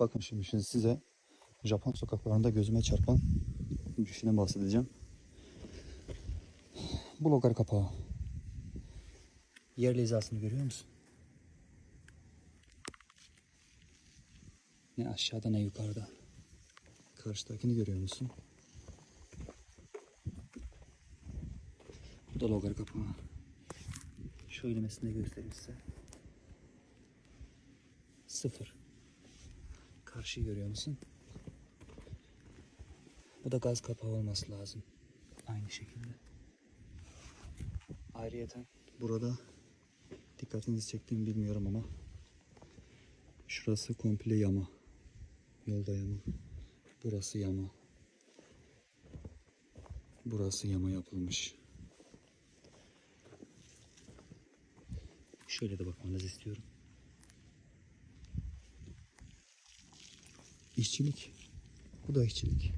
Bakın şimdi, şimdi size Japon sokaklarında gözüme çarpan şeyden bahsedeceğim. Bu logar kapağı. Yerle hizasını görüyor musun? Ne aşağıda ne yukarıda. Karşıdakini görüyor musun? Bu da logar kapağı. Şöyle mesleğini göstereyim size. Sıfır. Karşıyı görüyor musun? Bu da gaz kapağı olması lazım. Aynı şekilde. Ayrıyeten burada dikkatinizi çektiğimi bilmiyorum ama şurası komple yama. Yolda yama. Burası yama. Burası yama yapılmış. Şöyle de bakmanızı istiyorum. İşçilik. Bu da işçilik.